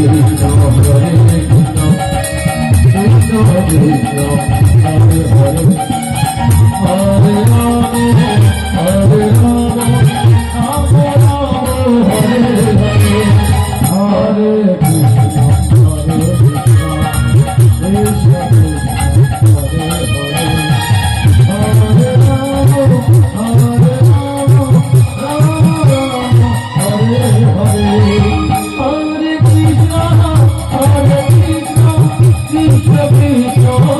Oh, Prabhu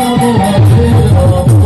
I'm